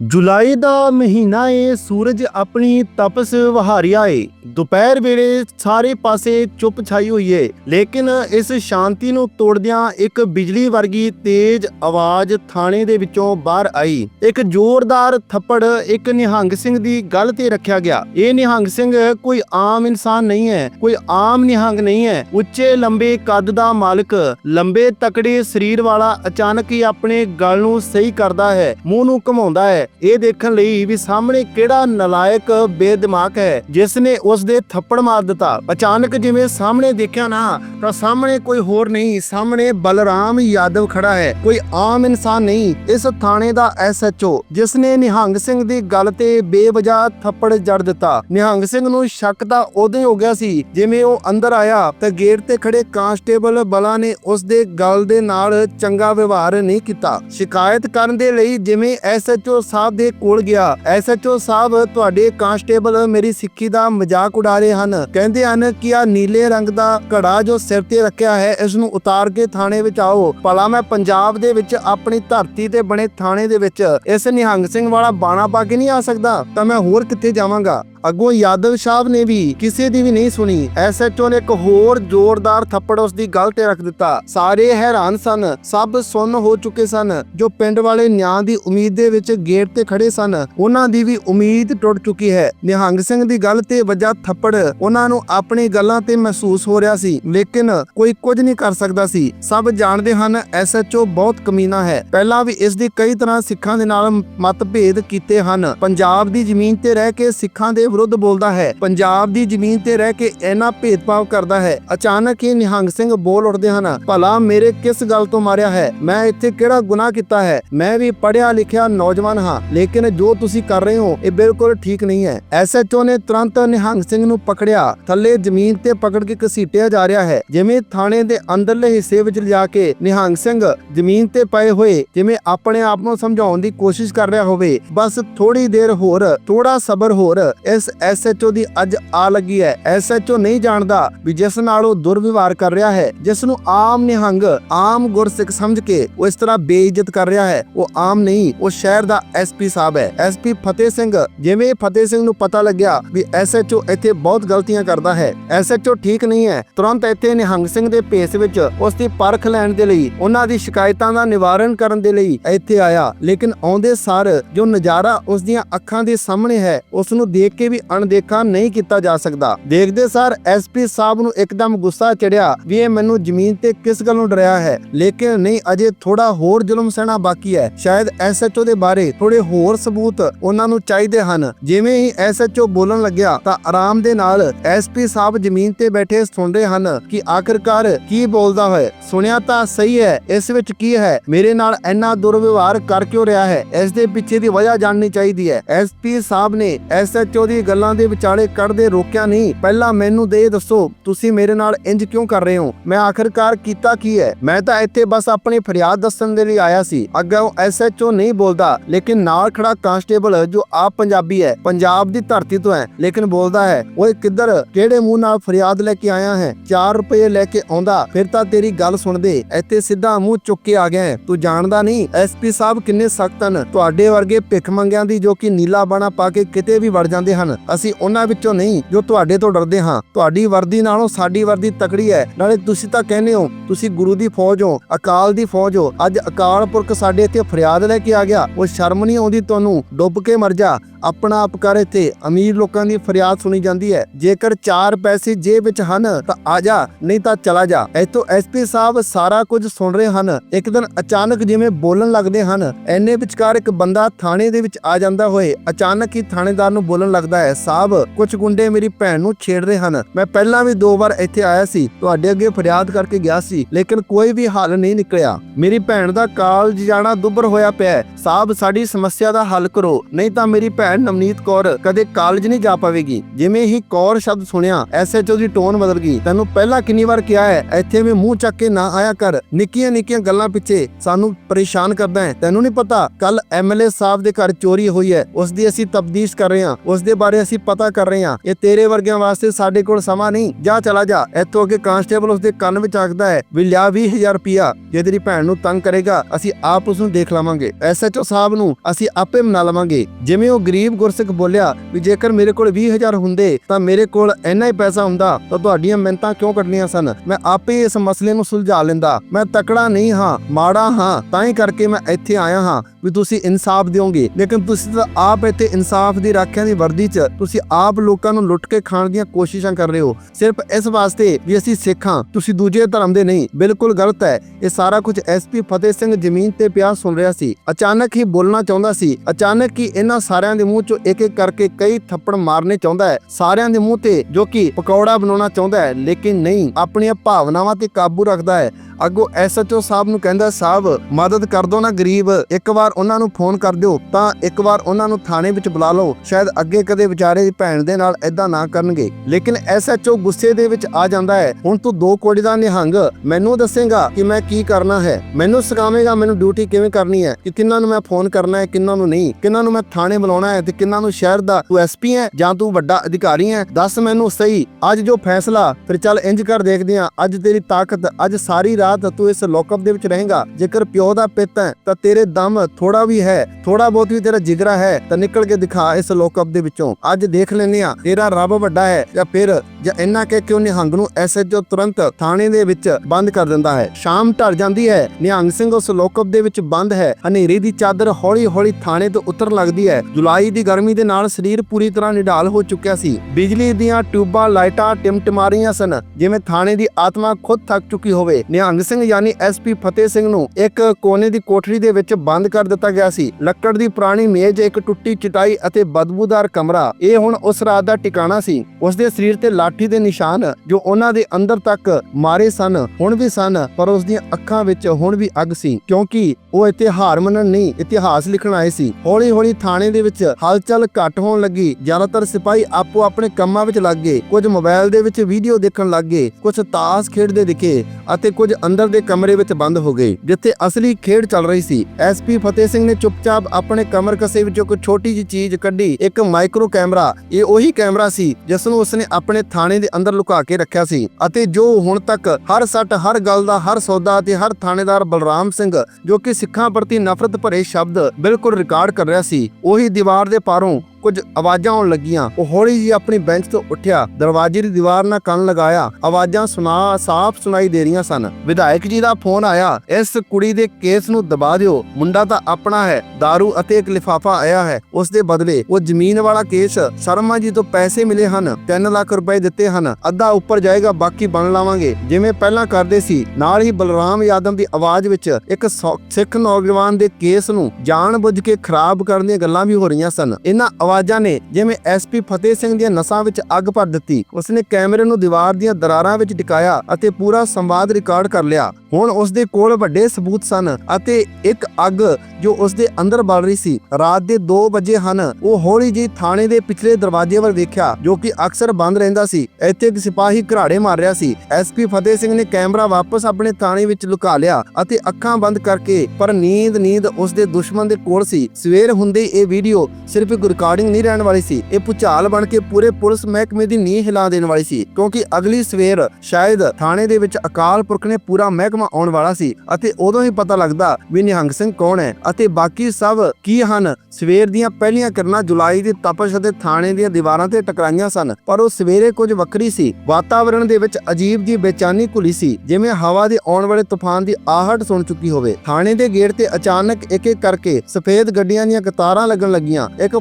ਜੁਲਾਈ ਦਾ ਮਹੀਨਾ ਏ, ਸੂਰਜ ਆਪਣੀ ਤਪਸ ਵਹਾਰਿਆ ਏ। ਦੁਪਹਿਰ ਵੇਲੇ ਸਾਰੇ ਪਾਸੇ ਚੁੱਪ ਛਾਈ ਹੋਈ ਏ, ਲੇਕਿਨ ਇਸ ਸ਼ਾਂਤੀ ਨੂੰ ਤੋੜਦਿਆਂ ਇੱਕ ਬਿਜਲੀ ਵਰਗੀ ਤੇਜ਼ ਆਵਾਜ਼ ਥਾਣੇ ਦੇ ਵਿੱਚੋਂ ਬਾਹਰ ਆਈ। ਇੱਕ ਜ਼ੋਰਦਾਰ ਥੱਪੜ ਇੱਕ ਨਿਹੰਗ ਸਿੰਘ ਦੀ ਗੱਲ ਤੇ ਰੱਖਿਆ ਗਿਆ। ਇਹ ਨਿਹੰਗ ਸਿੰਘ ਕੋਈ ਆਮ ਇਨਸਾਨ ਨਹੀਂ ਹੈ, ਕੋਈ ਆਮ ਨਿਹੰਗ ਨਹੀਂ ਹੈ। ਉੱਚੇ ਲੰਬੇ ਕੱਦ ਦਾ ਮਾਲਕ, ਲੰਬੇ ਤਕੜੇ ਸਰੀਰ ਵਾਲਾ ਅਚਾਨਕ ਹੀ ਆਪਣੇ ਗਲ ਨੂੰ ਸਹੀ ਕਰਦਾ ਹੈ, ਮੂੰਹ ਨੂੰ ਘੁਮਾਉਂਦਾ ਹੈ। ਇਹ ਦੇਖਣ ਲਈ ਵੀ ਸਾਹਮਣੇ ਕਿਹੜਾ ਨਲਾਇਕ ਬੇਦਿਮਾਗ ਹੈ ਜਿਸ ਨੇ ਉਸ ਦੇ ਥੱਪੜ ਮਾਰ ਦਿੱਤਾ। ਅਚਾਨਕ ਜਿਵੇਂ ਸਾਹਮਣੇ ਦੇਖਿਆ ਨਾ, ਤਾਂ ਸਾਹਮਣੇ ਕੋਈ ਹੋਰ ਨਹੀਂ, ਸਾਹਮਣੇ ਬਲਰਾਮ ਯਾਦਵ ਖੜਾ ਹੈ। ਕੋਈ ਆਮ ਇਨਸਾਨ ਨਹੀਂ, ਇਸ ਥਾਣੇ ਦਾ ਐਸਐਚਓ ਜਿਸ ਨੇ ਨਿਹੰਗ ਸਿੰਘ ਦੀ ਗੱਲ ਤੇ ਬੇਵਜਾ ਥੱਪੜ ਜੜ ਦਿੱਤਾ। ਨਿਹੰਗ ਸਿੰਘ ਨੂੰ ਸ਼ੱਕ ਤਾਂ ਉਦੋਂ ਹੋ ਗਿਆ ਸੀ, ਜਿਵੇਂ ਉਹ ਅੰਦਰ ਆਇਆ, ਤਾਂ ਗੇਟ ਤੇ ਖੜੇ ਕਾਂਸਟੇਬਲ ਬਲਾ ਨੇ ਉਸ ਦੇ ਗੱਲ ਦੇ ਨਾਲ ਚੰਗਾ ਵਿਵਹਾਰ ਨਹੀਂ ਕੀਤਾ। ਸ਼ਿਕਾਇਤ ਕਰਨ ਦੇ ਲਈ ਜਿਵੇਂ ਐਸਐਚਓ ਸਾਹਿਬ ਦੇ ਕੋਲ ਗਿਆ। ਐਸਐਚਓ ਸਾਹਿਬ, ਤੁਹਾਡੇ ਕਾਂਸਟੇਬਲ ਮੇਰੀ ਸਿੱਖੀ ਦਾ ਮਜ਼ਾਕ ਉਡਾ ਰਹੇ ਹਨ। ਕਹਿੰਦੇ ਹਨ ਕਿ ਆ ਨੀਲੇ ਰੰਗ ਦਾ ਘੜਾ ਜੋ ਸਿਰ ਤੇ ਰੱਖਿਆ ਹੈ, ਇਸ ਨੂੰ ਉਤਾਰ ਕੇ ਥਾਣੇ ਵਿੱਚ ਆਓ। ਭਲਾ ਮੈਂ ਪੰਜਾਬ ਦੇ ਵਿੱਚ ਆਪਣੀ ਧਰਤੀ ਤੇ ਬਣੇ ਥਾਣੇ ਦੇ ਵਿੱਚ ਇਸ ਨਿਹੰਗ ਸਿੰਘ ਵਾਲਾ ਬਾਣਾ ਪਾ ਕੇ ਨਹੀਂ ਆ ਸਕਦਾ? ਤਾਂ ਮੈਂ ਹੋਰ ਕਿੱਥੇ ਜਾਵਾਂਗਾ? ਅੱਗੋਂ ਯਾਦਵ ਸਾਹਿਬ ਨੇ ਵੀ ਕਿਸੇ ਦੀ ਵੀ ਨਹੀਂ ਸੁਣੀ। ਐਸਐਚਓ ਨੇ ਇੱਕ ਹੋਰ ਜ਼ੋਰਦਾਰ ਥੱਪੜ ਉਸ ਦੀ ਗਲ ਤੇ ਰੱਖ ਦਿੱਤਾ। ਸਾਰੇ ਹੈਰਾਨ ਸਨ। ਸਭ ਸੁੰਨ ਹੋ ਚੁੱਕੇ ਸਨ। ਜੋ ਪਿੰਡ ਵਾਲੇ ਨਿਆਂ ਦੀ ਉਮੀਦ ਦੇ ਵਿੱਚ ਗੇਟ ਤੇ ਖੜੇ ਸਨ, ਉਹਨਾਂ ਦੀ ਵੀ ਉਮੀਦ ਟੁੱਟ ਚੁੱਕੀ ਹੈ। ਨਿਹੰਗ ਸਿੰਘ ਦੀ ਗੱਲ ਤੇ ਵੱਜਾ ਥੱਪੜ ਉਹਨਾਂ ਨੂੰ ਆਪਣੀ ਗੱਲਾਂ ਤੇ ਮਹਿਸੂਸ ਹੋ ਰਿਹਾ ਸੀ, ਲੇਕਿਨ ਕੋਈ ਕੁਝ ਨਹੀਂ ਕਰ ਸਕਦਾ ਸੀ। ਸਭ ਜਾਣਦੇ ਹਨ, ਐਸਐਚਓ ਬਹੁਤ ਕਮੀਨਾ ਹੈ। ਪਹਿਲਾਂ ਵੀ ਇਸ ਦੀ ਕਈ ਤਰ੍ਹਾਂ ਸਿੱਖਾਂ ਦੇ ਨਾਲ ਮਤਭੇਦ ਕੀਤੇ ਹਨ। ਪੰਜਾਬ ਦੀ ਜ਼ਮੀਨ ਤੇ ਰਹਿ ਕੇ ਸਿੱਖਾਂ ਦੇ ਵਿਰੁੱਧ ਬੋਲਦਾ ਹੈ। ਪੰਜਾਬ ਦੀ ਜ਼ਮੀਨ ਤੇ ਰਹਿ ਕੇ ਇਹਨਾਂ ਭੇਦਭਾਵ ਕਰਦਾ ਹੈ। ਅਚਾਨਕ ਹੀ ਨਿਹੰਗ ਸਿੰਘ ਬੋਲ ਉੱਠਦੇ ਹਨ, ਭਲਾ ਮੇਰੇ ਕਿਸ ਗੱਲ ਤੋਂ ਮਾਰਿਆ ਹੈ? ਮੈਂ ਇੱਥੇ ਕਿਹੜਾ ਗੁਨਾਹ ਕੀਤਾ ਹੈ? ਮੈਂ ਵੀ ਪੜ੍ਹਿਆ ਲਿਖਿਆ ਨੌਜਵਾਨ ਹਾਂ, ਲੇਕਿਨ ਜੋ ਤੁਸੀਂ ਕਰ ਰਹੇ ਹੋ, ਇਹ ਬਿਲਕੁਲ ਠੀਕ ਨਹੀਂ ਹੈ। ਐਸਐਚਓ ਨੇ ਤੁਰੰਤ ਨਿਹੰਗ ਸਿੰਘ ਨੂੰ ਪਕੜਿਆ। ਥੱਲੇ ਜ਼ਮੀਨ ਤੇ ਪਕੜ ਕੇ ਘਸੀਟਿਆ ਜਾ ਰਿਹਾ ਹੈ। ਜਿਵੇਂ ਥਾਣੇ ਦੇ ਅੰਦਰਲੇ ਹਿੱਸੇ ਵਿੱਚ ਲਿਜਾ ਕੇ ਨਿਹੰਗ ਸਿੰਘ ਜ਼ਮੀਨ ਤੇ ਪਏ ਹੋਏ, ਜਿਵੇਂ ਆਪਣੇ ਆਪ ਨੂੰ ਸਮਝਾਉਣ ਦੀ ਕੋਸ਼ਿਸ਼ ਕਰ ਰਿਹਾ ਹੋਵੇ। ਬਸ ਥੋੜੀ ਦੇਰ ਹੋਰ ਥੋੜਾ ਸਬਰ ਹੋਰ ਇਸ ਐਸਐਚਓ ਦੀ ਅੱਜ ਆ ਲੱਗੀ ਹੈ। ਐਸਐਚਓ ਨਹੀਂ ਜਾਣਦਾ ਵੀ ਜਿਸ ਨਾਲ ਉਹ ਦੁਰਵਿਵਹਾਰ ਕਰ ਰਿਹਾ ਹੈ, ਜਿਸ ਨੂੰ ਆਮ ਨਿਹੰਗ, ਆਮ ਗੁਰਸਿੱਖ ਸਮਝ ਕੇ ਉਹ ਇਸ ਤਰ੍ਹਾਂ ਬੇਇੱਜ਼ਤ ਕਰ ਰਿਹਾ ਹੈ। ਉਹ ਆਮ ਨਹੀਂ, ਉਹ ਸ਼ਹਿਰ ਦਾ ਐਸਪੀ ਸਾਹਿਬ ਹੈ। ਐਸਪੀ ਫਤਿਹ ਸਿੰਘ, ਜਿਵੇਂ ਫਤਿਹ ਸਿੰਘ ਨੂੰ ਪਤਾ ਲੱਗਿਆ ਵੀ ਐਸਐਚਓ ਇੱਥੇ ਬਹੁਤ ਗਲਤੀਆਂ ਕਰਦਾ ਹੈ। ਐਸਐਚਓ ਠੀਕ ਨਹੀਂ ਹੈ। ਤੁਰੰਤ ਇੱਥੇ ਨਿਹੰਗ ਸਿੰਘ ਦੇ ਭੇਸ ਵਿੱਚ ਉਸ ਦੀ ਪਰਖ ਲੈਣ ਦੇ ਲਈ, ਉਹਨਾਂ ਦੀ ਸ਼ਿਕਾਇਤਾਂ ਦਾ ਨਿਵਾਰਨ ਕਰਨ ਦੇ ਲਈ ਇੱਥੇ ਆਇਆ। ਲੇਕਿਨ ਆਉਂਦੇ ਸਾਰ ਜੋ ਨਜ਼ਾਰਾ ਉਸ ਦੀਆਂ ਅੱਖਾਂ ਦੇ ਸਾਹਮਣੇ ਹੈ, ਉਸ ਨੂੰ ਦੇਖ ਕੇ ਵੀ ਅਣਦੇਖਾ ਨਹੀਂ ਕੀਤਾ ਜਾ ਸਕਦਾ। ਦੇਖਦੇ ਸਾਰ ਐਸਪੀ ਸਾਹਿਬ ਨੂੰ ਇੱਕਦਮ ਗੁੱਸਾ ਚੜਿਆ ਵੀ ਇਹ ਮੈਨੂੰ ਜ਼ਮੀਨ ਤੇ ਕਿਸ ਗੱਲੋਂ ਡਰਿਆ ਹੈ। ਲੇਕਿਨ ਨਹੀਂ, ਅਜੇ ਥੋੜਾ ਹੋਰ ਜ਼ੁਲਮ ਸਹਿਣਾ ਬਾਕੀ ਹੈ। ਸ਼ਾਇਦ ਐਸਐਚਓ ਦੇ ਬਾਰੇ ਥੋੜੇ ਹੋਰ ਸਬੂਤ ਉਹਨਾਂ ਨੂੰ ਚਾਹੀਦੇ ਹਨ। ਜਿਵੇਂ ਹੀ ਐਸਐਚਓ ਬੋਲਣ ਲੱਗਿਆ ਤਾਂ ਆਰਾਮ ਦੇ ਨਾਲ ਐਸਪੀ ਸਾਹਿਬ ਜ਼ਮੀਨ ਤੇ ਬੈਠੇ ਸੁਣ ਰਹੇ ਹਨ ਕਿ ਆਖਰਕਾਰ ਕੀ ਬੋਲਦਾ ਹੈ। ਸੁਣਿਆ ਤਾਂ ਸਹੀ ਹੈ, ਇਸ ਵਿੱਚ ਕੀ ਹੈ? ਮੇਰੇ ਨਾਲ ਇੰਨਾ ਦੁਰਵਿਵਹਾਰ ਕਰ ਕਿਉਂ ਰਿਹਾ ਹੈ? ਇਸ ਦੇ ਪਿੱਛੇ ਦੀ ਵਜ੍ਹਾ ਜਾਣਨੀ ਚਾਹੀਦੀ ਹੈ। ਐਸਪੀ ਸਾਹਿਬ ਨੇ ਐਸਐਚਓ ਦੀ ਗੱਲਾਂ ਦੇ ਵਿਚਾਲੇ ਕੱਢਦੇ ਰੋਕਿਆ ਨਹੀਂ। ਪਹਿਲਾਂ ਮੈਨੂੰ ਦੇ ਦੱਸੋ, ਤੁਸੀਂ ਮੇਰੇ ਨਾਲ ਇੰਜ ਕਿਉਂ ਕਰ ਰਹੇ ਹੋ? ਮੈਂ ਆਖਰਕਾਰ ਕੀਤਾ ਕੀ ਹੈ? ਮੈਂ ਤਾਂ ਇੱਥੇ ਬਸ ਆਪਣੀ ਫਰਿਆਦ ਦੱਸਣ ਦੇ ਲਈ ਆਇਆ ਸੀ। ਅੱਗੋਂ ਐਸਐਚਓ ਨਹੀਂ ਬੋਲਦਾ, ਲੇਕਿਨ ਨਾਲ ਖੜਾ ਕਾਂਸਟੇਬਲ ਜੋ ਆਪ ਪੰਜਾਬੀ ਹੈ, ਪੰਜਾਬ ਦੀ ਧਰਤੀ ਤੋਂ ਹੈ, ਲੇਕਿਨ ਬੋਲਦਾ ਹੈ, ਓਏ ਕਿੱਧਰ? ਕਿਹੜੇ ਮੂੰਹ ਨਾਲ ਫਰਿਆਦ ਲੈ ਕੇ ਆਇਆ ਹੈ? 4 ਰੁਪਏ ਲੈ ਕੇ ਆਉਂਦਾ, ਫਿਰ ਤਾਂ ਤੇਰੀ ਗੱਲ ਸੁਣਦੇ ਇੱਥੇ ਸਿੱਧਾ ਮੂੰਹ ਚੁੱਕ ਕੇ ਆ ਗਿਆ ਹੈ। ਤੂੰ ਜਾਣਦਾ ਨਹੀਂ ਐਸਪੀ ਸਾਹਿਬ ਕਿੰਨੇ ਸਖਤ ਹਨ। ਤੁਹਾਡੇ ਵਰਗੇ ਭਿੱਖ ਮੰਗਿਆਂ ਦੀ ਜੋ ਕਿ ਨੀਲਾ ਬਾਣਾ ਪਾ ਕੇ ਕਿਤੇ ਵੀ ਵੜ ਜਾਂਦੇ ਹਨ। ਅਸੀਂ ਉਹਨਾਂ ਵਿੱਚੋਂ ਨਹੀਂ, ਜੋ ਤੁਹਾਡੇ ਤੋਂ ਡਰਦੇ ਹਾਂ। ਤੁਹਾਡੀ ਵਰਦੀ ਨਾਲੋਂ ਸਾਡੀ ਵਰਦੀ ਤਕੜੀ ਹੈ। ਨਾਲੇ ਤੁਸੀਂ ਤਾਂ ਕਹਿੰਦੇ ਹੋ, ਤੁਸੀਂ ਗੁਰੂ ਦੀ ਫੌਜ ਹੋ, ਅਕਾਲ ਦੀ ਫੌਜ ਹੋ। ਅੱਜ ਅਕਾਲ ਪੁਰਖ ਸਾਡੇ ਇੱਥੇ ਫਰਿਆਦ ਲੈ ਕੇ ਆ ਗਿਆ। ਉਹ ਸ਼ਰਮ ਨਹੀਂ ਆਉਂਦੀ ਤੁਹਾਨੂੰ, ਡੁੱਬ ਕੇ ਮਰ ਜਾ। ਆਪਣਾ ਆਪ ਕਰ ਇੱਥੇ। ਅਮੀਰ ਲੋਕਾਂ ਦੀ ਫਰਿਆਦ ਸੁਣੀ ਜਾਂਦੀ ਹੈ। ਜੇਕਰ 4 ਪੈਸੇ ਜੇਬ ਵਿੱਚ ਹਨ, ਤਾਂ ਆ ਜਾ, ਨਹੀਂ ਤਾਂ ਚਲਾ ਜਾ। ਇੱਥੋਂ ਐਸਪੀ ਸਾਹਿਬ ਸਾਰਾ ਕੁਝ ਸੁਣ ਰਹੇ ਹਨ। ਇੱਕ ਦਿਨ ਅਚਾਨਕ ਜਿਵੇਂ ਬੋਲਣ ਲੱਗਦੇ ਹਨ, ਐਨੇ ਵਿਚਕਾਰ ਇੱਕ ਬੰਦਾ ਥਾਣੇ ਦੇ ਵਿੱਚ ਆ ਜਾਂਦਾ ਹੋਏ। ਅਚਾਨਕ ਹੀ ਥਾਣੇਦਾਰ ਨੂੰ ਬੋਲਣ ਲੱਗਦਾ ਹੈ, ਸਾਹਿਬ ਕੁਝ ਗੁੰਡੇ ਮੇਰੀ ਭੈਣ ਨੂੰ ਛੇੜ ਰਹੇ ਹਨ। ਮੈਂ ਪਹਿਲਾਂ ਵੀ ਦੋ ਵਾਰ ਇੱਥੇ ਆਇਆ ਸੀ। ਤੁਹਾਡੇ ਅੱਗੇ ਫਰਿਆਦ ਕਰਕੇ ਗਿਆ ਸੀ, ਲੇਕਿਨ ਕੋਈ ਵੀ ਹੱਲ ਨਹੀਂ ਨਿਕਲਿਆ। ਮੇਰੀ ਭੈਣ ਦਾ ਕਾਲਜ ਜਾਣਾ ਦੁੱਬਰ ਹੋਇਆ ਪਿਆ ਸਾਹਿਬ, ਸਾਡੀ ਸਮੱਸਿਆ ਦਾ ਹੱਲ ਕਰੋ। ਨਹੀਂ ਤਾਂ ਮੇਰੀ ਭੈਣ ਭੈਣ ਨਵਨੀਤ ਕੌਰ ਕਦੇ ਕਾਲਜ ਨਹੀਂ ਜਾ ਪਾਵੇਗੀ। ਜਿਵੇਂ ਹੀ ਕੌਰ ਸ਼ਬਦ ਸੁਣਿਆ ਐਸਐਚਓ ਦੀ ਟੋਨ ਬਦਲ ਗਈ। ਤੈਨੂੰ ਪਹਿਲਾਂ ਕਿੰਨੀ ਵਾਰ ਕਿਹਾ ਹੈ, ਇੱਥੇ ਵੀ ਮੂੰਹ ਚੱਕ ਕੇ ਨਾ ਆਇਆ ਕਰ। ਨਿੱਕੀਆਂ ਨਿੱਕੀਆਂ ਗੱਲਾਂ ਪਿੱਛੇ ਸਾਨੂੰ ਪਰੇਸ਼ਾਨ ਕਰਦਾ ਹੈ। ਤੈਨੂੰ ਨਹੀਂ ਪਤਾ ਕੱਲ ਐਮਐਲਏ ਸਾਹਿਬ ਦੇ ਘਰ ਚੋਰੀ ਹੋਈ ਹੈ। ਉਸ ਦੀ ਅਸੀਂ ਤਬਦੀਸ਼ ਕਰ ਰਹੇ ਹਾਂ। ਉਸ ਦੇ ਬਾਰੇ ਅਸੀਂ ਪਤਾ ਕਰ ਰਹੇ ਹਾਂ। ਇਹ ਤੇਰੇ ਵਰਗਿਆਂ ਵਾਸਤੇ ਸਾਡੇ ਕੋਲ ਸਮਾਂ ਨਹੀਂ। ਜਾ ਚਲਾ ਜਾ। ਇੱਥੋਂ ਅੱਗੇ ਕਾਂਸਟੇਬਲ ਉਸ ਦੇ ਕੰਨ ਵਿੱਚ ਆਖਦਾ ਹੈ, ਵੀ ਲਿਆ 20000 ਰੁਪਿਆ ਜੇ ਤੇਰੀ ਭੈਣ ਨੂੰ ਤੰਗ ਕਰੇਗਾ, ਅਸੀਂ ਆਪ ਉਸ ਨੂੰ ਦੇਖ ਲਵਾਂਗੇ। ਐਸਐਚਓ ਸਾਹਿਬ ਨੂੰ ਅਸੀਂ ਆਪੇ ਮਨਾ ਲਵਾਂਗੇ। ਜਿਵੇਂ ਉਹ ਗਰੀਬ ਗੁਰਸਿੱਖ ਬੋਲਿਆ, ਵੀ ਜੇਕਰ ਮੇਰੇ ਕੋਲ 20000 ਹੁੰਦੇ, ਤਾਂ ਮੇਰੇ ਕੋਲ ਇੰਨਾ ਹੀ ਪੈਸਾ ਹੁੰਦਾ, ਤਾਂ ਤੁਹਾਡੀਆਂ ਮਿੰਤਾਂ ਕਿਉਂ ਕੱਢਣੀਆਂ ਸਨ? ਮੈਂ ਆਪੇ ਇਸ ਮਸਲੇ ਨੂੰ ਸੁਲਝਾ ਲੈਂਦਾ। ਮੈਂ ਤਕੜਾ ਨਹੀਂ ਹਾਂ, ਮਾੜਾ ਹਾਂ, ਤਾਂ ਹੀ ਕਰਕੇ ਮੈਂ ਇੱਥੇ ਆਇਆ ਹਾਂ, ਵੀ ਤੁਸੀਂ ਇਨਸਾਫ ਦਿਓਗੇ। ਲੇਕਿਨ ਤੁਸੀਂ ਤਾਂ ਆਪ ਇੱਥੇ ਇਨਸਾਫ ਦੀ ਰਾਖਿਆ ਦੀ ਵਰਦੀ 'ਚ ਤੁਸੀਂ ਆਪ ਲੋਕਾਂ ਨੂੰ ਲੁੱਟ ਕੇ ਖਾਣ ਦੀਆਂ ਕੋਸ਼ਿਸ਼ਾਂ ਕਰ ਰਹੇ ਹੋ। ਸਿਰਫ ਇਸ ਵਾਸਤੇ ਵੀ ਅਸੀਂ ਸਿੱਖਾਂ ਤੁਸੀਂ ਦੂਜੇ ਧਰਮ ਦੇ ਨਹੀਂ, ਬਿਲਕੁਲ ਗਲਤ ਹੈ। ਇਹ ਸਾਰਾ ਕੁਝ ਐਸਪੀ ਫਤਿਹ ਸਿੰਘ ਜ਼ਮੀਨ ਤੇ ਪਿਆ ਸੁਣ ਰਿਹਾ ਸੀ। ਅਚਾਨਕ ਹੀ ਬੋਲਣਾ ਚਾਹੁੰਦਾ ਸੀ, ਅਚਾਨਕ ਹੀ ਇਹਨਾਂ ਸਾਰਿਆਂ ਦੇ ਮੂੰਹ 'ਚੋਂ ਇੱਕ ਇੱਕ ਕਰਕੇ ਕਈ ਥੱਪੜ ਮਾਰਨੇ ਚਾਹੁੰਦਾ ਹੈ। ਸਾਰਿਆਂ ਦੇ ਮੂੰਹ ਤੇ ਜੋ ਕਿ ਪਕੌੜਾ ਬਣਾਉਣਾ ਚਾਹੁੰਦਾ ਹੈ, ਲੇਕਿਨ ਨਹੀਂ, ਆਪਣੀਆਂ ਭਾਵਨਾਵਾਂ ਤੇ ਕਾਬੂ ਰੱਖਦਾ ਹੈ। ਅੱਗੋਂ ਐਸਐਚਓ ਸਾਹਿਬ ਨੂੰ ਕਹਿੰਦਾ, ਸਾਹਿਬ, ਮਦਦ ਕਰ ਦੋ ਨਾ ਗਰੀਬ। ਇੱਕ ਵਾਰ ਉਹਨਾਂ ਨੂੰ ਫੋਨ ਕਰ ਦਿਓ, ਤਾਂ ਇੱਕ ਵਾਰ ਉਹਨਾਂ ਨੂੰ ਥਾਣੇ ਵਿੱਚ ਬੁਲਾ ਲਓ। ਸ਼ਾਇਦ ਅੱਗੇ ਕਦੇ ਵਿਚਾਰੇ ਦੀ ਭੈਣ ਦੇ ਨਾਲ ਐਦਾਂ ਨਾ ਕਰਨਗੇ। ਲੇਕਿਨ ਐਸਐਚਓ ਗੁੱਸੇ ਦੇ ਵਿੱਚ ਆ ਜਾਂਦਾ ਹੈ। ਹੁਣ ਤੂੰ ਦੋ ਕੋੜੀ ਦਾ ਨਿਹੰਗ, ਮੈਨੂੰ ਦੱਸੇਗਾ ਕਿ ਮੈਂ ਕੀ ਕਰਨਾ ਹੈ। ਮੈਨੂੰ ਸਿਖਾਵੇਂਗਾ, ਮੈਨੂੰ ਡਿਊਟੀ ਕਿਵੇਂ ਕਰਨੀ ਹੈ, ਕਿ ਕਿੰਨਾਂ ਨੂੰ ਮੈਂ ਫੋਨ ਕਰਨਾ ਹੈ, ਕਿੰਨਾਂ ਨੂੰ ਨਹੀਂ, ਕਿੰਨਾਂ ਨੂੰ ਮੈਂ ਥਾਣੇ ਬੁਲਾਉਣਾ ਹੈ ਤੇ ਕਿੰਨਾਂ ਨੂੰ ਸ਼ਹਿਰ ਦਾ ਤੂੰ ਐਸਪੀ ਹੈ ਜਾਂ ਤੂੰ ਵੱਡਾ ਅਧਿਕਾਰੀ ਹੈ। ਦੱਸ ਮੈਨੂੰ ਸਹੀ, ਅੱਜ ਜੋ ਫੈਸਲਾ, ਫਿਰ ਚੱਲ ਇੰਜ ਕਰ ਦੇਖਦੇ ਆ ਅੱਜ ਤੇਰੀ ਤਾਕਤ, ਅੱਜ ਸਾਰੀ ਰਾਤ ਤੂੰ ਇਸ ਲੋਕਅਪ ਦੇ ਵਿੱਚ ਰਹੇਗਾ। ਜੇਕਰ ਪਿਓ ਦਾ ਪਿੱਤ ਹੈ, ਤਾਂ ਤੇਰੇ ਦਮ ਥੋੜਾ ਵੀ ਹੈ ਥੋੜਾ ਬਹੁਤ ਵੀ ਤੇਰਾ ਜਿਗਰਾ ਹੈ, ਤਾਂ ਨਿਕਲ ਕੇ ਦਿਖਾ ਇਸ ਲੋਕਅਪ ਦੇ ਵਿੱਚੋਂ। ਅੱਜ ਦੇਖ ਲੈਨੇ ਆ ਤੇਰਾ ਰੱਬ ਵੱਡਾ ਹੈ, ਜਾਂ ਫਿਰ, ਜਾਂ ਇੰਨਾ ਕਹਿ ਕੇ ਉਹ ਨਿਹੰਗ ਨੂੰ ਐਸਐਚਓ ਤੁਰੰਤ ਥਾਣੇ ਦੇ ਵਿੱਚ ਬੰਦ ਕਰ ਦਿੰਦਾ ਹੈ। ਸ਼ਾਮ ਢਲ ਜਾਂਦੀ ਹੈ, ਨਿਹੰਗ ਸਿੰਘ ਉਸ ਲੋਕਅਪ ਦੇ ਵਿੱਚ ਬੰਦ ਹੈ। ਹਨੇਰੀ ਦੀ ਚਾਦਰ ਹੌਲੀ-ਹੌਲੀ ਥਾਣੇ ਤੋਂ ਉਤਰਨ ਲੱਗਦੀ ਹੈ। ਜੁਲਾਈ ਦੀ ਗਰਮੀ ਦੇ ਨਾਲ ਸਰੀਰ ਪੂਰੀ ਤਰ੍ਹਾਂ ਨਿਢਾਲ ਹੋ ਚੁੱਕਿਆ ਸੀ। ਬਿਜਲੀ ਦੀਆਂ ਟਿਊਬਾਂ, ਲਾਈਟਾਂ ਟਿਮਟਮਾ ਰਹੀਆਂ ਸਨ, ਜਿਵੇਂ ਥਾਣੇ ਦੀ ਆਤਮਾ ਖੁਦ ਥੱਕ ਚੁੱਕੀ ਹੋਵੇ। ਨਿਹੰਗ ਸਿੰਘ ਯਾਨੀ ਐਸਪੀ ਫਤਿਹ ਸਿੰਘ ਨੂੰ ਇੱਕ ਕੋਨੇ ਦੀ ਕੋਠੜੀ ਦੇ ਵਿੱਚ ਬੰਦ ਕਰ ਦਿੱਤਾ ਗਿਆ ਸੀ। ਲੱਕੜ ਦੀ ਪੁਰਾਣੀ ਮੇਜ਼, ਇੱਕ ਟੁੱਟੀ ਚਟਾਈ ਅਤੇ ਬਦਬੂਦਾਰ ਕਮਰਾ। ਇਹ ਹੁਣ ਉਸ ਰਾਤ ਦਾ ਟਿਕਾਣਾ ਸੀ। ਉਸ ਦੇ ਸਰੀਰ ਤੇ ਲਾਠੀ ਦੇ ਨਿਸ਼ਾਨ, ਜੋ ਉਹਨਾਂ ਦੇ ਅੰਦਰ ਤੱਕ ਮਾਰੇ ਸਨ, ਹੁਣ ਵੀ ਸਨ, ਪਰ ਉਸ ਦੀਆਂ ਅੱਖਾਂ ਵਿੱਚ ਹੁਣ ਵੀ ਅੱਗ ਸੀ, ਕਿਉਂਕਿ ਉਹ ਇੱਥੇ ਹਾਰ ਮੰਨਣ ਨਹੀਂ, ਇਤਿਹਾਸ ਲਿਖਣ ਆਏ ਸੀ। ਹੌਲੀ ਹੌਲੀ ਥਾਣੇ ਦੇ ਵਿੱਚ ਹਲਚਲ ਘੱਟ ਹੋਣ ਲੱਗੀ। ਜ਼ਿਆਦਾਤਰ ਸਿਪਾਹੀ ਆਪੋ ਆਪਣੇ ਕੰਮਾਂ ਵਿੱਚ ਲੱਗ ਗਏ। ਕੁਝ ਮੋਬਾਈਲ ਦੇ ਵਿੱਚ ਵੀਡੀਓ ਦੇਖਣ ਲੱਗ ਗਏ। ਕੁਝ ਤਾਸ਼ ਖੇਡਦੇ ਦਿਖੇ ਅਤੇ ਕੁਝ ਅੰਦਰ ਦੇ ਕਮਰੇ ਵਿੱਚ ਬੰਦ ਹੋ ਗਏ ਜਿੱਥੇ ਅਸਲੀ ਖੇਡ ਚੱਲ ਰਹੀ ਸੀ। ਐਸਪੀ ਫਤਿਹ ਸਿੰਘ ਨੇ ਚੁੱਪਚਾਪ ਆਪਣੇ ਕਮਰ ਕਸੇ ਵਿੱਚੋਂ ਇੱਕ ਛੋਟੀ ਜਿਹੀ ਚੀਜ਼ ਕੱਢੀ, ਇੱਕ ਮਾਈਕਰੋ ਕੈਮਰਾ। ਇਹ ਉਹੀ ਕੈਮਰਾ ਸੀ, ਜਿਸ ਨੂੰ ਉਸਨੇ ਆਪਣੇ ਥਾਣੇ ਦੇ ਅੰਦਰ ਲੁਕਾ ਕੇ ਰੱਖਿਆ ਸੀ। ਅਤੇ ਜੋ ਹੁਣ ਤੱਕ ਹਰ ਸੱਟ, ਹਰ ਗੱਲ ਦਾ, ਹਰ ਸੌਦਾ ਅਤੇ ਹਰ ਥਾਣੇਦਾਰ ਬਲਰਾਮ ਸਿੰਘ, ਜੋ ਕਿ ਸਿੱਖਾਂ ਪ੍ਰਤੀ ਨਫ਼ਰਤ ਭਰੇ ਸ਼ਬਦ ਬਿਲਕੁਲ ਰਿਕਾਰਡ ਕਰ ਰਿਹਾ ਸੀ, ਉਹੀ ਦੀਵਾਰ ਦੇ ਪਾਰੋਂ ਕੁਝ ਆਵਾਜ਼ਾਂ ਆਉਣ ਲੱਗੀਆਂ। ਉਹ ਹੌਲੀ ਜਿਹੀ ਆਪਣੀ ਬੈਂਚ ਤੋਂ ਉੱਠਿਆ। ਦਰਵਾਜ਼ੇ ਦੀ ਦੀਵਾਰ ਨਾਲ ਕੰਨ ਲਗਾਇਆ। ਆਵਾਜ਼ਾਂ ਸੁਣਾ, ਸਾਫ਼ ਸੁਣਾਈ ਦੇ ਰਹੀਆਂ ਸਨ। ਵਿਧਾਇਕ ਜੀ ਦਾ ਫੋਨ ਆਇਆ। ਇਸ ਕੁੜੀ ਦੇ ਕੇਸ ਨੂੰ ਦਬਾ ਦਿਓ। ਮੁੰਡਾ ਤਾਂ ਆਪਣਾ ਹੈ। दारू ਅਤੇ ਇੱਕ ਲਿਫਾਫਾ ਆਇਆ ਹੈ। ਉਸ ਦੇ ਬਦਲੇ ਉਹ ਜ਼ਮੀਨ ਵਾਲਾ ਕੇਸ ਸ਼ਰਮਾ ਜੀ ਤੋਂ ਪੈਸੇ ਮਿਲੇ ਹਨ। 3 ਲੱਖ ਰੁਪਏ ਦਿੱਤੇ ਹਨ। ਅੱਧਾ ਉੱਪਰ ਜਾਏਗਾ, ਬਾਕੀ ਬਣ ਲਾਵਾਂਗੇ। ਜਿਵੇਂ ਪਹਿਲਾਂ ਕਰਦੇ ਸੀ। ਨਾਲ ਹੀ ਬਲਰਾਮ ਯਾਦਵ ਦੀ ਆਵਾਜ਼ ਵਿੱਚ ਇੱਕ ਸਿੱਖ ਨੌਜਵਾਨ ਦੇ ਕੇਸ ਨੂੰ ਜਾਣਬੁੱਝ ਕੇ ਖਰਾਬ ਕਰਨ ਦੀਆਂ ਗੱਲਾਂ ਵੀ ਹੋ ਰਹੀਆਂ ਸਨ। ਇਹਨਾਂ ਆਵਾਜ਼ਾਂ ਨੇ, ਜਿਵੇਂ ਐਸਪੀ ਫਤਿਹ ਸਿੰਘ ਦੀਆਂ ਨਸਾਂ ਵਿੱਚ ਅੱਗ ਭਰ ਦਿੱਤੀ। ਉਸਨੇ ਕੈਮਰੇ ਨੂੰ ਦੀਵਾਰ ਦੀਆਂ ਦਰਾਰਾਂ ਵਿੱਚ ਟਿਕਾਇਆ ਅਤੇ ਪੂਰਾ ਸੰਵਾਦ ਰਿਕਾਰਡ ਕਰ ਲਿਆ। ਹੁਣ ਉਸ ਦੇ ਕੋਲ ਵੱਡੇ ਸਬੂਤ ਸਨ ਅਤੇ ਇੱਕ ਅੱਗ ਜੋ ਉਸ ਦੇ ਅੰਦਰ ਬਲ ਰਹੀ ਸੀ। ਰਾਤ ਦੇ 2 ਵਜੇ ਹਨ, ਉਹ ਹੌਲੀ ਜਿਹੀ ਥਾਣੇ ਦੇ ਪਿਛਲੇ ਦਰਵਾਜ਼ੇ ਵੱਲ ਵੇਖਿਆ, ਜੋ ਕਿ ਅਕਸਰ ਬੰਦ ਰਹਿੰਦਾ ਸੀ। ਇੱਥੇ ਇੱਕ ਸਿਪਾਹੀ ਘਰਾੜੇ ਮਾਰ ਰਿਹਾ ਸੀ। ਐਸਪੀ ਫਤਿਹ ਸਿੰਘ ਨੇ ਕੈਮਰਾ ਵਾਪਸ ਆਪਣੇ ਥਾਣੇ ਵਿੱਚ ਲੁਕਾ ਲਿਆ ਅਤੇ ਅੱਖਾਂ ਬੰਦ ਕਰਕੇ, ਪਰ ਨੀਂਦ ਨੀਂਦ ਉਸ ਦੇ ਦੁਸ਼ਮਣ ਦੇ ਕੋਲ ਸੀ। ਸਵੇਰ ਹੁੰਦੇ ਇਹ ਵੀਡੀਓ ਸਿਰਫ ਇੱਕ ਰਿਕਾਰਡਿੰਗ ਨਹੀਂ ਰਹਿਣ ਵਾਲੀ ਸੀ। ਇਹ ਭੁਚਾਲ ਬਣ ਕੇ ਪੂਰੇ ਪੁਲਿਸ ਮਹਿਕਮੇ ਦੀ ਨੀਂਹ ਹਿਲਾ ਦੇਣ ਵਾਲੀ ਸੀ, ਕਿਉਂਕਿ ਅਗਲੀ ਸਵੇਰ ਸ਼ਾਇਦ ਥਾਣੇ ਦੇ ਵਿੱਚ ਅਕਾਲ ਪੁਰਖ ਨੇ ਪੂਰਾ ਮਹਿਕਮਾ ਆਉਣ ਵਾਲਾ ਸੀ ਅਤੇ ਉਦੋਂ ਹੀ ਪਤਾ ਲੱਗਦਾ ਵੀ ਨਿਹੰਗ ਸਿੰਘ ਕੌਣ ਹੈ ਅਤੇ ਬਾਕੀ ਸਭ ਕੀ ਹਨ। ਸਵੇਰ ਦੀਆਂ ਪਹਿਲੀਆਂ ਕਿਰਨਾਂ ਜੁਲਾਈ ਦੀ ਤਪਸ਼ ਅਤੇ ਥਾਣੇ ਦੀਆਂ ਦੀਵਾਰਾਂ ਤੇ ਟਕਰਾਈਆਂ ਸਨ, ਪਰ ਉਹ ਸਵੇਰੇ ਕੁਝ ਵੱਖਰੀ ਸੀ। ਵਾਤਾਵਰਣ ਦੇ ਵਿੱਚ ਅਜੀਬ ਜੀ ਬੇਚੈਨੀ ਘੁਲੀ ਸੀ, ਜਿਵੇਂ ਹਵਾ ਦੇ ਆਉਣ ਵਾਲੇ ਤੂਫਾਨ ਦੀ ਆਹਟ ਸੁਣ ਚੁੱਕੀ ਹੋਵੇ। ਥਾਣੇ ਦੇ ਗੇਟ ਤੇ ਅਚਾਨਕ ਇੱਕ ਇੱਕ ਕਰਕੇ ਸਫੇਦ ਗੱਡੀਆਂ ਦੀਆਂ ਕਤਾਰਾਂ ਲੱਗਣ ਲੱਗੀਆਂ। ਇੱਕ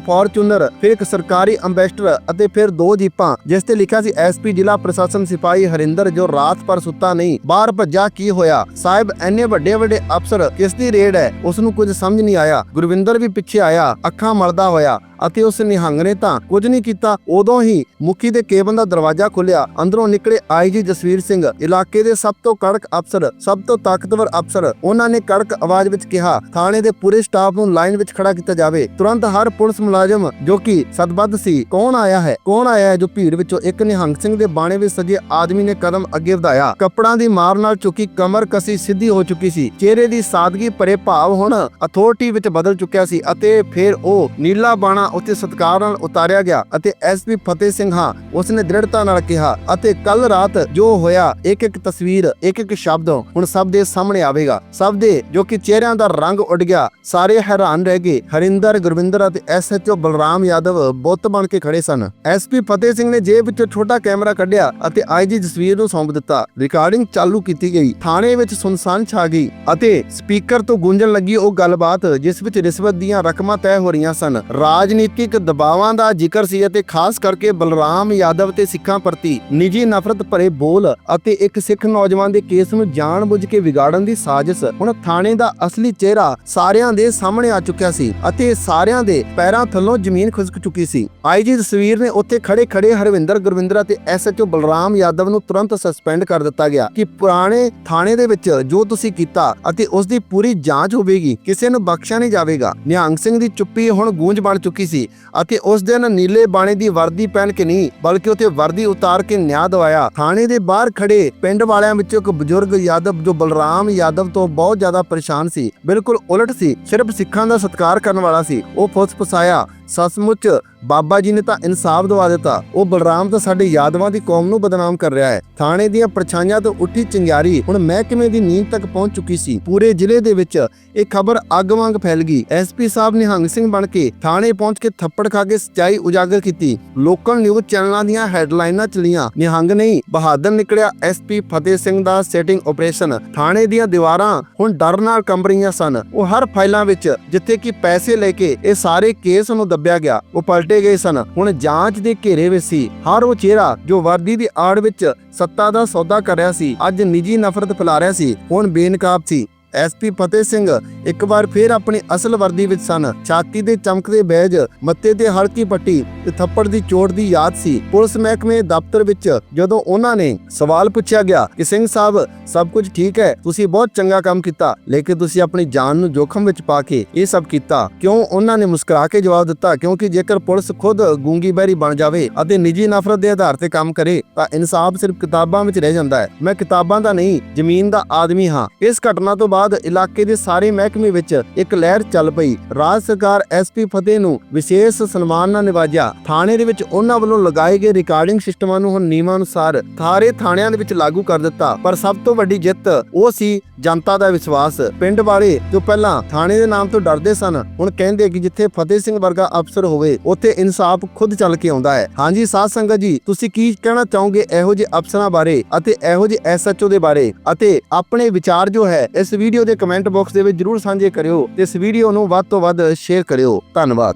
ਫੋਰਚੂਨਰ ਫਿਰ ਇੱਕ ਸਰਕਾਰੀ ਅੰਬੈਸਡਰ ਅਤੇ ਫਿਰ ਦੋ ਜੀਪਾਂ, ਜਿਸ ਤੇ ਲਿਖਿਆ ਸੀ ਐਸਪੀ ਜ਼ਿਲ੍ਹਾ ਪ੍ਰਸ਼ਾਸਨ ਸਿਪਾਹੀ ਹਰਿੰਦਰ ਜੋ ਰਾਤ ਪਰ ਸੁੱਤਾ ਨਹੀਂ। ਬਾਹਰ ਭੱਜਾ ਕੀ ਹੋਇਆ? ਸਾਹਿਬ ਐਨੇ ਵੱਡੇ ਵੱਡੇ ਅਫਸਰ ਕਿਸ ਦੀ ਰੇਡ ਹੈ? ਉਸ ਨੂੰ ਕੁਝ ਸਮਝ ਨਹੀਂ ਆਇਆ। ਗੁਰਵਿੰਦਰ ਵੀ ਪਿੱਛੇ ਆਇਆ, ਅੱਖਾਂ ਮਲਦਾ ਹੋਇਆ ਅਤੇ ਉਸ ਨਿਹੰਗ ਨੇ ਤਾਂ ਕੁਝ ਨਹੀਂ ਕੀਤਾ। ਉਦੋਂ ਹੀ ਮੁਖੀ ਦੇ ਕੇਬਨ ਦਾ ਦਰਵਾਜ਼ਾ ਖੁੱਲਿਆ ਅੰਦਰੋਂ ਨਿਕਲੇ ਆਈਜੀ ਜਸਵੀਰ ਸਿੰਘ, ਇਲਾਕੇ ਦੇ ਸਭ ਤੋਂ ਕੜਕ ਅਫਸਰ, ਸਭ ਤੋਂ ਤਾਕਤਵਰ ਅਫਸਰ। ਉਹਨਾਂ ਨੇ ਕੜਕ ਆਵਾਜ਼ ਵਿੱਚ ਕਿਹਾ, ਥਾਣੇ ਦੇ ਪੂਰੇ ਸਟਾਫ ਨੂੰ ਲਾਈਨ ਵਿੱਚ ਖੜਾ ਕੀਤਾ ਜਾਵੇ। ਤੁਰੰਤ ਹਰ ਪੁਲਿਸ ਮੁਲਾਜ਼ਮ ਜੋ ਕਿ ਸਦਬੱਧ ਸੀ। ਕੌਣ ਆਇਆ ਹੈ? ਕੌਣ ਆਇਆ ਹੈ ਜੋ ਭੀੜ ਵਿੱਚੋਂ ਇੱਕ ਨਿਹੰਗ ਸਿੰਘ ਦੇ ਬਾਣੇ ਵਿੱਚ ਸਜੇ ਆਦਮੀ ਨੇ ਕਦਮ ਅੱਗੇ ਵਧਾਇਆ? ਕੱਪੜਾਂ ਦੀ ਮਾਰ ਨਾਲ ਚੁੱਕੀ ਕਮਰ ਕਸੀ ਸਿੱਧੀ ਹੋ ਚੁੱਕੀ ਸੀ। ਚਿਹਰੇ ਦੀ ਸਾਦਗੀ ਭਰੇ ਭਾਵ ਹੁਣ ਅਥਾਰਟੀ ਵਿੱਚ ਬਦਲ ਚੁੱਕਿਆ ਸੀ ਅਤੇ ਫਿਰ ਉਹ ਨੀਲਾ ਬਾਣਾ ਉੱਤੇ ਸਤਕਾਰ ਨਾਲ ਉਤਾਰਿਆ ਗਿਆ ਅਤੇ ਐਸਪੀ ਫਤਿਹ ਸਿੰਘ ਹਾਂ ਉਸਨੇ ਦ੍ਰਿੜਤਾ ਨਾਲ ਕਿਹਾ ਅਤੇ ਕੱਲ ਰਾਤ ਜੋ ਹੋਇਆ ਇੱਕ ਇੱਕ ਤਸਵੀਰ ਇੱਕ ਇੱਕ ਸ਼ਬਦ ਹੁਣ ਸਭ ਦੇ ਸਾਹਮਣੇ ਆਵੇਗਾ। ਸਭ ਦੇ ਜੋ ਕਿ ਚਿਹਰਿਆਂ ਦਾ ਰੰਗ ਉੱਡ ਗਿਆ, ਸਾਰੇ ਹੈਰਾਨ ਰਹਿ ਗਏ। ਹਰਿੰਦਰ, ਗੁਰਵਿੰਦਰ ਅਤੇ ਐਸਐਚਓ ਬਲਰਾਮ ਰਾਮ ਯਾਦਵ ਬੁੱਤ ਬਣ ਕੇ ਖੜੇ ਸਨ। ਐਸਪੀ ਫਤਿਹ ਸਿੰਘ ਨੇ ਜੇਬ ਵਿੱਚੋਂ ਛੋਟਾ ਕੈਮਰਾ ਕੱਢਿਆ ਅਤੇ ਆਈਜੀ ਜਸਵੀਰ ਨੂੰ ਸੌਂਪ ਦਿੱਤਾ। ਰਿਕਾਰਡਿੰਗ ਚਾਲੂ ਕੀਤੀ ਗਈ। ਥਾਣੇ ਵਿੱਚ ਸੁਨਸਾਨ ਛਾ ਗਈ ਅਤੇ ਸਪੀਕਰ ਤੋਂ ਗੂੰਜਣ ਲੱਗੀ ਉਹ ਗੱਲਬਾਤ, ਜਿਸ ਵਿੱਚ ਰਿਸ਼ਵਤ ਦੀਆਂ ਰਕਮਾਂ ਤੈਅ ਹੋ ਰਹੀਆਂ ਸਨ। ਰਾਜਨੀਤਿਕ ਦਬਾਵਾਂ ਦਾ ਜ਼ਿਕਰ ਸੀ ਅਤੇ ਖਾਸ ਕਰਕੇ ਬਲਰਾਮ ਯਾਦਵ ਤੇ ਸਿੱਖਾਂ ਪ੍ਰਤੀ ਨਿੱਜੀ ਨਫ਼ਰਤ ਭਰੇ ਬੋਲ ਅਤੇ ਇੱਕ ਸਿੱਖ ਨੌਜਵਾਨ ਦੇ ਕੇਸ ਨੂੰ ਜਾਣਬੁੱਝ ਕੇ ਵਿਗਾੜਨ ਦੀ ਸਾਜ਼ਿਸ਼, ਹੁਣ ਥਾਣੇ ਦਾ ਅਸਲੀ ਚਿਹਰਾ ਸਾਰਿਆਂ ਦੇ ਸਾਹਮਣੇ ਆ ਚੁੱਕਿਆ ਸੀ ਅਤੇ ਸਾਰਿਆਂ ਦੇ ਪੈਰਾਂ ਥੱਲੋਂ ਜ਼ਮੀਨ ਖੁਸਕ ਚੁੱਕੀ ਸੀ। ਆਈਜੀ ਤਸਵੀਰ ਨੇ ਉੱਥੇ ਖੜੇ ਖੜੇ ਹਰਵਿੰਦਰ, ਗੁਰਵਿੰਦਰ ਅਤੇ ਐਸਐਚਓ ਬਲਰਾਮ ਯਾਦਵ ਨੂੰ ਤੁਰੰਤ ਸਸਪੈਂਡ ਕਰ ਦਿੱਤਾ ਗਿਆ ਕਿ ਪੁਰਾਣੇ ਥਾਣੇ ਦੇ ਵਿੱਚ ਜੋ ਤੁਸੀਂ ਕੀਤਾ ਅਤੇ ਉਸ ਦੀ ਪੂਰੀ ਜਾਂਚ ਹੋਵੇਗੀ, ਕਿਸੇ ਨੂੰ ਬਖਸ਼ਿਆ ਨਹੀਂ ਜਾਵੇਗਾ। ਨਿਹੰਗ ਸਿੰਘ ਦੀ ਚੁੱਪੀ ਹੁਣ ਗੂੰਜ ਬਣ ਚੁੱਕੀ ਸੀ ਅਤੇ ਉਸ ਦਿਨ ਨੀਲੇ ਬਾਣੇ ਦੀ ਵਰਦੀ ਪਹਿਨ ਕੇ ਨਹੀਂ, ਬਲਕਿ ਉਤੇ ਵਰਦੀ ਉਤਾਰ ਕੇ ਨਿਆਂ ਦਵਾਇਆ। ਥਾਣੇ ਦੇ ਬਾਹਰ ਖੜੇ ਪਿੰਡ ਵਾਲਿਆਂ ਵਿੱਚੋਂ ਇੱਕ ਬਜ਼ੁਰਗ ਯਾਦਵ ਜੋ ਬਲਰਾਮ ਯਾਦਵ ਤੋਂ ਬਹੁਤ ਜ਼ਿਆਦਾ ਪਰੇਸ਼ਾਨ ਸੀ, ਬਿਲਕੁਲ ਉਲਟ ਸੀ, ਸਿਰਫ ਸਿੱਖਾਂ ਦਾ ਸਤਿਕਾਰ ਕਰਨ ਵਾਲਾ ਸੀ, ਉਹ ਫੁੱਸ ਫਸਾਇਆ सचमुच ਬਾਬਾ ਜੀ ਨੇ ਤਾਂ ਇਨਸਾਫ ਦਵਾ ਦਿੱਤਾ। ਉਹ ਬਲਰਾਮ ਤਾਂ ਸਾਡੇ ਯਾਦਵਾਂ ਦੀ ਕੌਮ ਨੂੰ ਬਦਨਾਮ ਕਰ ਰਿਹਾ ਹੈ। ਥਾਣੇ ਦੀਆਂ ਪਰਛਾਈਆਂ ਤੋਂ ਉੱਠੀ ਚਿੰਗਾਰੀ ਹੁਣ ਮਹਿਕਮੇ ਦੀ ਨੀਂਦ ਤੱਕ ਪਹੁੰਚ ਚੁੱਕੀ ਸੀ। ਪੂਰੇ ਜ਼ਿਲ੍ਹੇ ਦੇ ਵਿੱਚ ਇਹ ਖਬਰ ਅੱਗ ਵਾਂਗ ਫੈਲ ਗਈ। ਐਸਪੀ ਸਾਹਿਬ ਨਿਹੰਗ ਸਿੰਘ ਬਣ ਕੇ ਥਾਣੇ ਪਹੁੰਚ ਕੇ ਥੱਪੜ ਖਾ ਕੇ ਸੱਚਾਈ ਉਜਾਗਰ ਕੀਤੀ। ਲੋਕਲ ਨਿਊਜ਼ ਚੈਨਲਾਂ ਦੀਆਂ ਹੈਡਲਾਈਨਾਂ ਚਲੀਆਂ। ਨਿਹੰਗ ਨਹੀਂ ਬਹਾਦਰ ਨਿਕਲਿਆ ਐਸਪੀ ਫਤਿਹ ਸਿੰਘ ਦਾ ਸੈਟਿੰਗ ਆਪਰੇਸ਼ਨ। ਥਾਣੇ ਦੀਆਂ ਦੀਵਾਰਾਂ ਹੁਣ ਡਰ ਨਾਲ ਕੰਬ ਰਹੀਆਂ ਸਨ। ਉਹ ਹਰ ਫਾਈਲਾਂ ਵਿੱਚ ਜਿੱਥੇ ਕਿ ਪੈਸੇ ਲੈ ਕੇ ਇਹ ਸਾਰੇ ਕੇਸ ਨੂੰ ਦੱਬਿਆ ਗਿਆ। ਉਹ ਪਲਟੇ ਗਏ ਸਨ। ਹੁਣ ਜਾਂਚ ਦੇ ਘੇਰੇ ਵਿੱਚ ਸੀ। ਹਰ ਉਹ ਚਿਹਰਾ ਜੋ ਵਰਦੀ ਦੀ ਆੜ ਵਿੱਚ ਸੱਤਾ ਦਾ ਸੌਦਾ ਕਰ ਰਿਹਾ ਸੀ, ਅੱਜ ਨਿੱਜੀ ਨਫ਼ਰਤ ਫੈਲਾ ਰਿਹਾ ਸੀ, ਹੁਣ ਬੇਨਕਾਬ ਸੀ। ਐਸਪੀ ਫਤਿਹ ਸਿੰਘ ਇੱਕ ਵਾਰ ਫੇਰ ਆਪਣੀ ਅਸਲ ਵਰਦੀ ਵਿੱਚ ਸਨ। ਛਾਤੀ ਦੇ ਚਮਕਦੇ ਬੈਜ ਮੱਤੇ ਤੇ ਹਲਕੀ ਪੱਟੀ ਤੇ ਥੱਪੜ ਦੀ ਚੋਟ ਦੀ ਯਾਦ ਸੀ। ਪੁਲਿਸ ਮਹਿਕਮੇ ਦਫ਼ਤਰ ਵਿੱਚ ਜਦੋਂ ਉਹਨਾਂ ਨੇ ਸਵਾਲ ਪੁੱਛਿਆ ਗਿਆ ਕਿ, ਸਿੰਘ ਸਾਹਿਬ, ਸਭ ਕੁਝ ਠੀਕ ਹੈ? ਤੁਸੀਂ ਬਹੁਤ ਚੰਗਾ ਕੰਮ ਕੀਤਾ, ਲੇਕਿਨ ਤੁਸੀਂ ਆਪਣੀ ਜਾਨ ਨੂੰ ਜੋਖਮ ਵਿੱਚ ਪਾ ਕੇ ਇਹ ਸਭ ਕੀਤਾ। ਕਿਉਂ ਉਹਨਾਂ ਨੇ ਮੁਸਕਰਾ ਕੇ ਜਵਾਬ ਦਿੱਤਾ? ਕਿਉਂਕਿ ਜੇਕਰ ਪੁਲਿਸ ਖੁਦ ਗੂੰਗੀ ਬਹਿਰੀ ਬਣ ਜਾਵੇ ਅਤੇ ਨਿੱਜੀ ਨਫ਼ਰਤ ਦੇ ਆਧਾਰ ਤੇ ਕੰਮ ਕਰੇ, ਤਾਂ ਇਨਸਾਫ ਸਿਰਫ ਕਿਤਾਬਾਂ ਵਿੱਚ ਰਹਿ ਜਾਂਦਾ ਹੈ। ਮੈਂ ਕਿਤਾਬਾਂ ਦਾ ਨਹੀਂ, ਜ਼ਮੀਨ ਦਾ ਆਦਮੀ ਹਾਂ। ਇਸ ਘਟਨਾ ਤੋਂ ਬਾਅਦ ਬਾਅਦ ਇਲਾਕੇ ਦੇ ਸਾਰੇ ਮਹਿਕਮੇ ਵਿੱਚ ਇੱਕ ਲਹਿਰ ਚੱਲ ਪਈ। ਰਾਜ ਸਰਕਾਰ ਐਸਪੀ ਫਤਿਹ ਨੂੰ ਵਿਸ਼ੇਸ਼ ਸਨਮਾਨ ਨਾਲ ਨਿਵਾਜਿਆ। ਥਾਣੇ ਦੇ ਵਿੱਚ ਉਹਨਾਂ ਵੱਲੋਂ ਲਗਾਏ ਗਏ ਰਿਕਾਰਡਿੰਗ ਸਿਸਟਮਾਂ ਨੂੰ ਹੁਣ ਨਿਯਮਾਂ ਅਨੁਸਾਰ ਸਾਰੇ ਥਾਣਿਆਂ ਦੇ ਵਿੱਚ ਲਾਗੂ ਕਰ ਦਿੱਤਾ। ਪਰ ਸਭ ਤੋਂ ਵੱਡੀ ਜਿੱਤ ਉਹ ਸੀ ਜਨਤਾ ਦਾ ਵਿਸ਼ਵਾਸ। ਪਿੰਡ ਵਾਲੇ ਜੋ ਪਹਿਲਾਂ ਥਾਣੇ ਦੇ ਨਾਮ ਤੋਂ ਡਰਦੇ ਸਨ, ਹੁਣ ਕਹਿੰਦੇ ਕਿ ਜਿੱਥੇ ਫਤਿਹ ਸਿੰਘ ਵਰਗਾ ਅਫਸਰ ਹੋਵੇ, ਉੱਥੇ ਇਨਸਾਫ ਖੁਦ ਚੱਲ ਕੇ ਆਉਂਦਾ ਹੈ। ਹਾਂਜੀ, ਸਾਧ ਸੰਗਤ ਜੀ, ਤੁਸੀਂ ਕੀ ਕਹਿਣਾ ਚਾਹੋਗੇ ਇਹੋ ਜਿਹੇ ਅਫਸਰਾਂ ਬਾਰੇ ਅਤੇ ਇਹੋ ਜਿਹੇ ਐਸਐਚਓ ਦੇ ਬਾਰੇ ਅਤੇ ਆਪਣੇ ਵਿਚਾਰ ਜੋ ਹੈ ਇਸ ਵੀਡੀਓ ਦੇ ਕਮੈਂਟ ਬਾਕਸ ਦੇ ਵਿੱਚ ਜਰੂਰ ਸਾਂਝੇ ਕਰਿਓ ਤੇ ਇਸ ਵੀਡੀਓ ਨੂੰ ਵੱਧ ਤੋਂ ਵੱਧ ਸ਼ੇਅਰ ਕਰਿਓ। ਧੰਨਵਾਦ।